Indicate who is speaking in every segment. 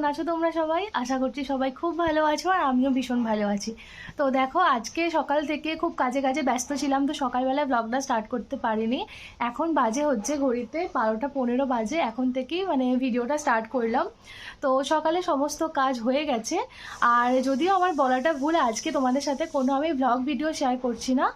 Speaker 1: কেমন আছো তোমরা সবাই? আশা করছি সবাই খুব ভালো আছো আর আমিও ভীষণ ভালো আছি। তো দেখো, আজকে সকাল থেকে খুব কাজে কাজে ব্যস্ত ছিলাম, তো সকালবেলা ব্লগটা স্টার্ট করতে পারিনি। এখন বাজে হচ্ছে ঘড়িতে বারোটা পনেরো বাজে, এখন থেকেই মানে ভিডিওটা স্টার্ট করলাম। তো সকালে সমস্ত কাজ হয়ে গেছে। আর যদিও আমার বলাটা ভুল, আজকে তোমাদের সাথে কোনো আমি ব্লগ ভিডিও শেয়ার করছি না।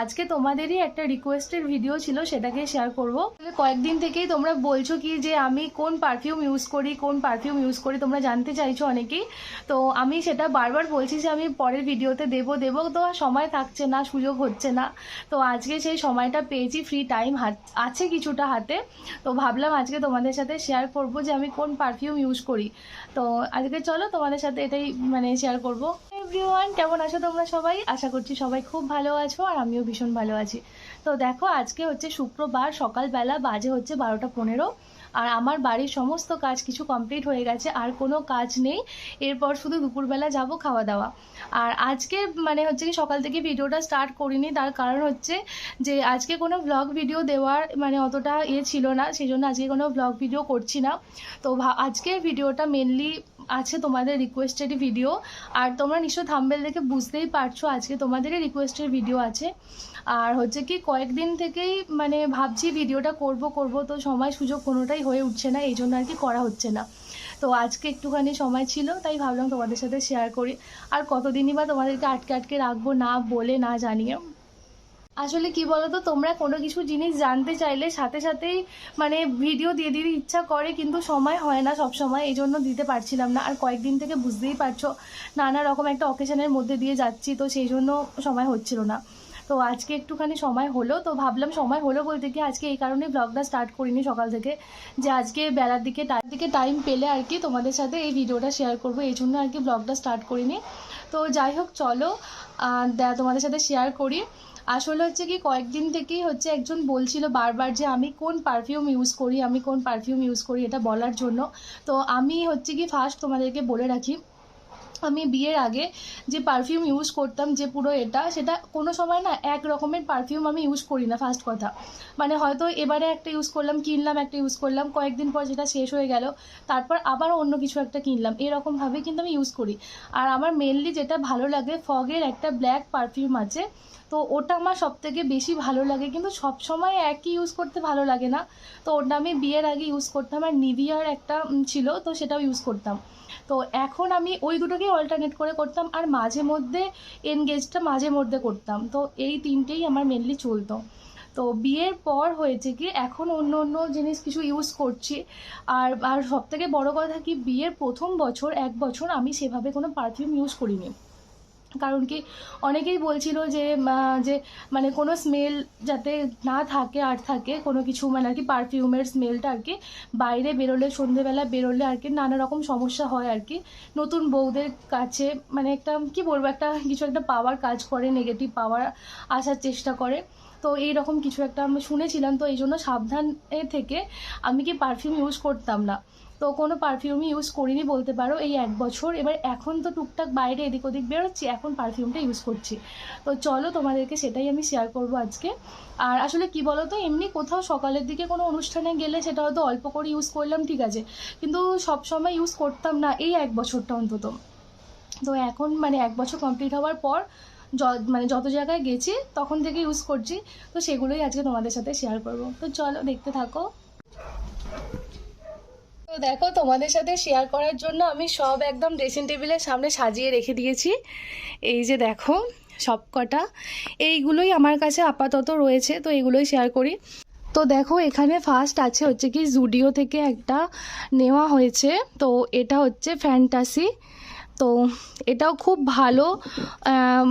Speaker 1: আজকে তোমাদেরই একটা রিকোয়েস্টের ভিডিও ছিল, সেটাকে শেয়ার করব। কয়েকদিন থেকেই তোমরা বলছো কি যে আমি কোন পারফিউম ইউজ করি, কোন পারফিউম ইউজ করি তোমরা জানতে চাইছো অনেকেই। তো আমি সেটা বারবার বলছি যে আমি পরের ভিডিওতে দেব দেব তো সময় থাকছে না, সুযোগ হচ্ছে না। তো আজকে সেই সময়টা পেয়েছি ফ্রি টাইম আছে কিছুটা হাতে। তো ভাবলাম আজকে তোমাদের সাথে শেয়ার করব যে আমি কোন পারফিউম ইউজ করি। তো আজকে চলো তোমাদের সাথে এটাই মানে শেয়ার করব। এভরিওয়ান কেমন আছো তোমরা সবাই? আশা করছি সবাই খুব ভালো আছো আর আমিও ভীষণ ভালো আছি। তো দেখো, আজকে হচ্ছে শুক্রবার, সকালবেলা বাজে হচ্ছে বারোটা পনেরো আর আমার বাড়ির সমস্ত কাজ কিছু কমপ্লিট হয়ে গেছে, আর কোনো কাজ নেই। এরপর শুধু দুপুরবেলা যাব খাওয়া দাওয়া। আর আজকে মানে হচ্ছে কি সকাল থেকে ভিডিওটা স্টার্ট করিনি, তার কারণ হচ্ছে যে আজকে কোনো ব্লগ ভিডিও দেওয়ার মানে অতটা ইয়ে ছিল না, সেই জন্য আজকে কোনো ব্লগ ভিডিও করছি না। তো আজকের ভিডিওটা মেনলি আছে তোমাদের রিকোয়েস্টেডই ভিডিও আর তোমরা নিশ্চয় থাম্বেল দেখে বুঝতেই পারছ আজকে তোমাদেরই রিকোয়েস্টের ভিডিও আছে। আর হচ্ছে কি, কয়েকদিন থেকেই মানে ভাবছি ভিডিওটা করব করব, তো সময় সুযোগ কোনোটাই হয়ে উঠছে না, এই জন্য আর কি করা হচ্ছে না। তো আজকে একটুখানি সময় ছিল, তাই ভাবলাম তোমাদের সাথে শেয়ার করি। আর কতদিনই বা তোমাদেরকে আটকে আটকে রাখব না বলে না জানিয়ে আসলে কি বলতো, তোমরা কোনো কিছু জিনিস জানতে চাইলে সাথে সাথেই মানে ভিডিও দিয়ে দিতে ইচ্ছা করে, কিন্তু সময় হয় না সব সময় এই জন্য দিতে পারছিলাম না। আর কয়েকদিন থেকে বুঝতেই পারছ, নানা রকম একটা অকেশনের মধ্যে দিয়ে যাচ্ছি, তো সেই জন্য সময় হচ্ছিল না। তো আজকে একটুখানি সময় হলো, তো ভাবলাম সময় হলো বলতে কি, আজকে এই কারণে ব্লগটা স্টার্ট করিনি সকাল থেকে, যে আজকে বেলার দিকে টাইম দিকে টাইম পেলে আর কি তোমাদের সাথে এই ভিডিওটা শেয়ার করব, এই জন্য আর কি ব্লগটা স্টার্ট করিনি। তো যাই হোক, চলো তোমাদের সাথে শেয়ার করি। আসলে হচ্ছে কি কয়েকদিন থেকেই হচ্ছে একজন বলছিল বারবার যে আমি কোন পারফিউম ইউজ করি, আমি কোন পারফিউম ইউজ করি এটা বলার জন্য। তো আমি হচ্ছে কি ফার্স্ট তোমাদেরকে বলে রাখি আমি বিয়ের আগে যে পারফিউম ইউজ করতাম, যে পুরো এটা, সেটা কোনো সময় না এক রকমের পারফিউম আমি ইউজ করি না ফার্স্ট কথা। মানে হয়তো এবারে একটা ইউজ করলাম, কিনলাম, একটা ইউজ করলাম, কয়েকদিন পর সেটা শেষ হয়ে গেল, তারপর আবার অন্য কিছু একটা কিনলাম এরকমভাবে কিন্তু আমি ইউজ করি। আর আমার মেনলি যেটা ভালো লাগে, ফগের একটা ব্ল্যাক পারফিউম আছে, তো ওটা আমার সব থেকে বেশি ভালো লাগে, কিন্তু সব সময় একই ইউজ করতে ভালো লাগে না। তো ওটা আমি বিয়ের আগে ইউজ করতাম, আর নিভিয়ার একটা ছিল, তো সেটাও ইউজ করতাম। তো এখন আমি ওই দুটোকেই অল্টারনেট করে করতাম আর মাঝে মধ্যে এনগেজটা মাঝে মধ্যে করতাম। তো এই তিনটেই আমার মেনলি চলতো। তো বিয়ের পর হয়েছে কি, এখন অন্য অন্য জিনিস কিছু ইউজ করছি। আর আর সবথেকে বড় কথা কি, বিয়ের প্রথম বছর, এক বছর আমি সেভাবে কোনো পারফিউম ইউজ করিনি। কারণ কি অনেকেই বলছিল যে যে মানে কোনো স্মেল যাতে না থাকে আর থাকে, কোনো কিছু মানে আর কি পারফিউমের স্মেলটা আর কি বাইরে বেরোলে, সন্ধেবেলা বেরোলে আর কি নানা রকম সমস্যা হয় আর কি। নতুন বউদের কাছে মানে একটা, কি বলব, একটা কিছু একটা পাওয়ার কাজ করে নেগেটিভ পাওয়ার আসার চেষ্টা করে। তো এই রকম কিছু একটা আমি শুনেছিলাম, তো এই জন্য সাবধানে থেকে আমি কি পারফিউম ইউজ করতাম না। তো কোনো পারফিউমই ইউজ করিনি বলতে পারো। এই এক বছর, এবার এখন তো টুকটাক বাইরে এদিক ওদিক বেরোচ্ছি, এখন পারফিউমটা ইউজ করছি। তো চলো তোমাদেরকে সেটাই আমি শেয়ার করব আজকে। আর আসলে কি বলো তো এমনি কোথাও সকালের দিকে কোনো অনুষ্ঠানে গেলে সেটা হয়তো অল্প করে ইউজ করলাম, ঠিক আছে। কিন্তু সব সময় ইউজ করতাম না এই এক বছরটা অন্তত। তো এখন মানে এক বছর কমপ্লিট হওয়ার পর য- মানে যত জায়গায় গেছি, তখন থেকে ইউজ করছি। তো সেগুলোই আজকে তোমাদের সাথে শেয়ার করব। তো চলো দেখতে থাকো। তো দেখো, তোমাদের সাথে শেয়ার করার জন্য আমি সব একদম ড্রেসিং টেবিলের সামনে সাজিয়ে রেখে দিয়েছি। এই যে দেখো, সব কটা। এইগুলোই আমার কাছে আপাতত রয়েছে, তো এগুলোই শেয়ার করি। তো দেখো, এখানে ফার্স্ট আছে হচ্ছে কি জুডিও থেকে একটা নেওয়া হয়েছে। তো এটা হচ্ছে ফ্যান্টাসি তো এটাও খুব ভালো।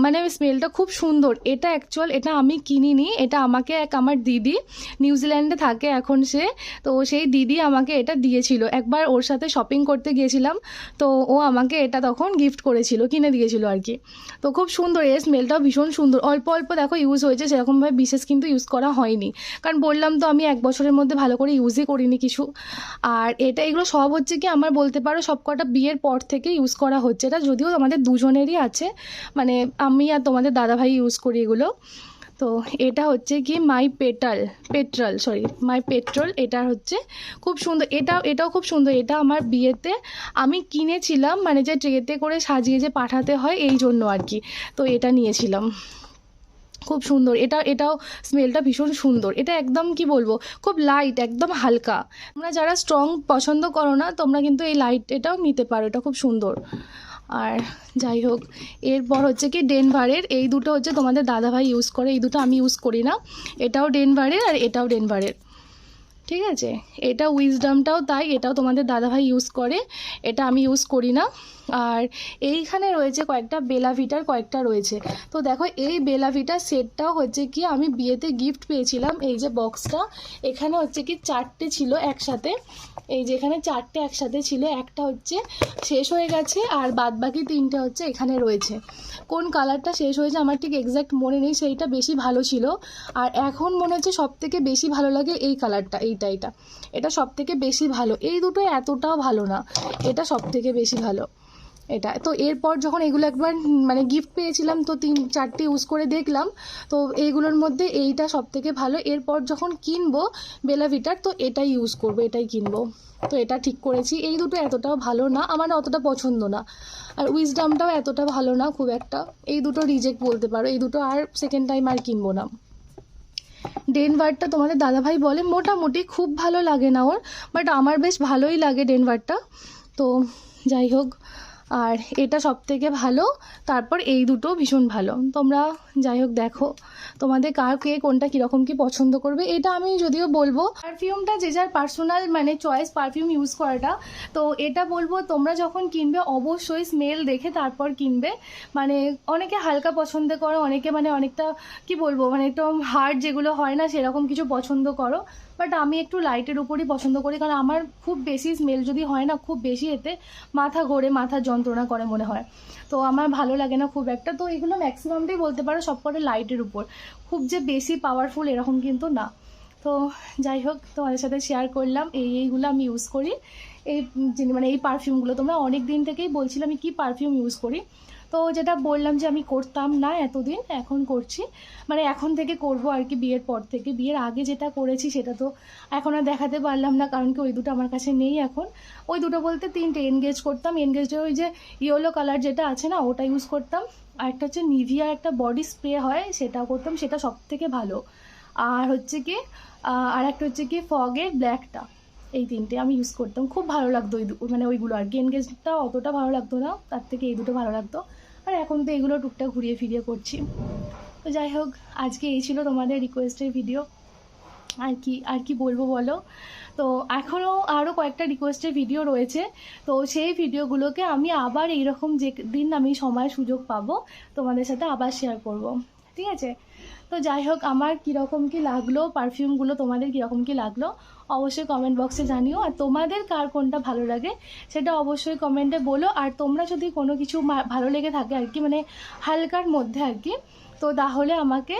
Speaker 1: মানে স্মেলটা খুব সুন্দর। এটা অ্যাকচুয়াল এটা আমি কিনিনি, এটা আমাকে এক আমার দিদি নিউজিল্যান্ডে থাকে এখন সে। তো সেই দিদি আমাকে এটা দিয়েছিল। একবার ওর সাথে শপিং করতে গিয়েছিলাম, তো ও আমাকে এটা তখন গিফট করেছিল, কিনে দিয়েছিল আর কি। তো খুব সুন্দর, এর স্মেলটাও ভীষণ সুন্দর। অল্প অল্প দেখো ইউজ হয়েছে, সেরকমভাবে বিশেষ কিন্তু ইউজ করা হয়নি। কারণ বললাম তো আমি এক বছরের মধ্যে ভালো করে ইউজই করিনি কিছু। আর এটা এগুলো সব হচ্ছে কি, আমার বলতে পারো সব কটা বিয়ের পর থেকে ইউজ করা হচ্ছে। এটা যদিও আমাদের দুজনেরই আছে মানে আমি আর তোমাদের দাদাভাই ইউজ করি এগুলো। তো এটা হচ্ছে কি my petal petrol sorry my petrol এটা হচ্ছে খুব সুন্দর, এটা, এটাও খুব সুন্দর, এটা আমার বিয়েতে আমি কিনেছিলাম মানে যে ট্রেতে করে সাজিয়ে যে পাঠাতে হয় এই জন্য আর কি, তো এটা নিয়েছিলাম। খুব সুন্দর, এটা, এটাও স্মেলটা ভীষণ সুন্দর, এটা একদম কি বলব, খুব লাইট একদম হালকা। তোমরা যারা স্ট্রং পছন্দ করো না, তোমরা কিন্তু এই লাইট এটাও নিতে পারো, এটা খুব সুন্দর। আর যাই হোক, এরপর হচ্ছে কি ডেনভারের, এই দুটো হচ্ছে তোমাদের দাদাভাই ইউজ করে, এই দুটো আমি ইউজ করি না। এটাও ডেনভারের আর এটাও ডেনভারের। ঠিক আছে? এটা উইজডামটাও তাই, এটাও তোমাদের দাদাভাই ইউজ করে, এটা আমি ইউজ করি না। আর এইখানে রয়েছে কয়েকটা বেলাভিটার কয়েকটা রয়েছে। তো দেখো, এই বেলাভিটার সেটটাও হচ্ছে কি, আমি বিয়েতে গিফট পেয়েছিলাম, এই যে বক্সটা এখানে হচ্ছে কি চারটে ছিল একসাথে। এই যে এখানে চারটে একসাথে ছিল, একটা হচ্ছে শেষ হয়ে গেছে, আর বাদ বাকি তিনটে হচ্ছে এখানে রয়েছে। কোন কালারটা শেষ হয়েছে আমার ঠিক এক্স্যাক্ট মনে নেই, সেইটা বেশি ভালো ছিল। আর এখন মনে হচ্ছে সব থেকে বেশি ভালো লাগে এই কালারটা এইটা। এটা এটা। সব থেকে বেশি ভালো। এই দুটো এতটাও ভালো না। এটা সব থেকে বেশি ভালো। এটা। তো এরপর যখন এগুলো একবার মানে গিফট পেয়েছিলাম, তো তিন, চারটে ইউজ করে দেখলাম, তো এইগুলোর মধ্যে এইটা সব থেকে ভালো। এরপর যখন কিনবো বেলাভিটার তো এটাই ইউজ করব, এটাই কিনবো। তো এটা ঠিক করেছি। এই দুটো এতটাও ভালো না, আমার অতটা পছন্দ না। আর উইজডামটাও এতটা ভালো না, খুব একটা। এই দুটো রিজেক্ট বলতে পারো। এই দুটো আর সেকেন্ড টাইম আর কিনবো না। ডেনভারটা তোমাদের দাদাভাই বলে, মোটামুটি খুব ভালো লাগে না ওর বাট আমার বেশ ভালোই লাগে ডেনভারটা। তো যাই হোক, আর এটা সব থেকে ভালো, তারপর এই দুটো ভীষণ ভালো। তোমরা যাই হোক দেখো। তোমাদের কার কে, কোনটা কীরকম কি পছন্দ করবে, এটা আমি যদিও বলব। পারফিউমটা যে যার পার্সোনাল মানে চয়েস পারফিউম ইউজ করাটা, তো এটা বলব, তোমরা যখন কিনবে, অবশ্যই স্মেল দেখে তারপর কিনবে। মানে অনেকে হালকা পছন্দ করো, অনেকে মানে অনেকটা, কি বলব মানে একটু হার্ড যেগুলো হয় না, সেরকম কিছু পছন্দ করো। বাট আমি একটু লাইটের উপরই পছন্দ করি, কারণ আমার খুব বেশি স্মেল যদি হয় না, খুব বেশি এতে মাথা ঘোরে, মাথা যন্ত্রণা করে মনে হয়। তো আমার ভালো লাগে না খুব একটা। তো এগুলো ম্যাক্সিমামটাই বলতে পারো সব করে লাইটের উপর। খুব যে বেশি পাওয়ারফুল এরকম কিন্তু না। তো যাই হোক, তোমাদের সাথে শেয়ার করলাম। এই এইগুলো আমি ইউজ করি। এই মানে এই পারফিউমগুলো তোমরা অনেক দিন থেকেই বলছিলাম আমি কী পারফিউম ইউজ করি। তো যেটা বললাম যে আমি করতাম না এতদিন, এখন করছি। মানে এখন থেকে করব আর কি বিয়ের পর থেকে। বিয়ের আগে যেটা করেছি সেটা তো এখন আর দেখাতে পারলাম না, কারণ কি ওই দুটো আমার কাছে নেই এখন। ওই দুটো বলতে তিনটে এনগেজ করতাম। এনগেজের ওই যে ইয়েলো কালার যেটা আছে না, ওটা ইউজ করতাম। আর একটা হচ্ছে নিভিয়া একটা বডি স্প্রে হয় সেটা করতাম। সেটা সব থেকে ভালো। আর হচ্ছে কি আর একটা হচ্ছে কি ফগের ব্ল্যাকটা এই তিনটে আমি ইউজ করতাম। খুব ভালো লাগতো ওই মানে ওইগুলো আর কি। এনগেজটা অতটা ভালো লাগতো না, তার থেকে এই দুটো ভালো লাগতো। আর এখন তো এগুলো টুকটাক ঘুরিয়ে ফিরিয়ে করছি। তো যাই হোক, আজকে এই ছিল তোমাদের রিকোয়েস্টের ভিডিও আর কি আর কি বলব বলো? তো এখনও আরও কয়েকটা রিকোয়েস্টের ভিডিও রয়েছে। তো সেই ভিডিওগুলোকে আমি আবার এইরকম যে দিন আমি সময় সুযোগ পাবো, তোমাদের সাথে আবার শেয়ার করব। ঠিক আছে? তো যাই হোক, আমার কীরকম কি লাগল পারফিউমগুলো তোমাদের কীরকম কি লাগল, অবশ্যই কমেন্ট বক্সে জানিও। আর তোমাদের কার কোনটা ভালো লাগে, সেটা অবশ্যই কমেন্টে বলো। আর তোমরা যদি কোনো কিছু ভালো লেগে থাকে আর কি মানে হালকার মধ্যে আর কি, তো তাহলে আমাকে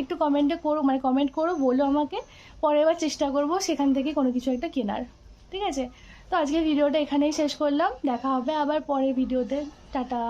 Speaker 1: একটু কমেন্টে করো মানে কমেন্ট করো, বলো আমাকে। পরের বার চেষ্টা করব সেখান থেকে কোনো কিছু একটা কেনার। ঠিক আছে? তো আজকে ভিডিওটা এখানেই শেষ করলাম। দেখা হবে আবার পরের ভিডিওতে টাটা।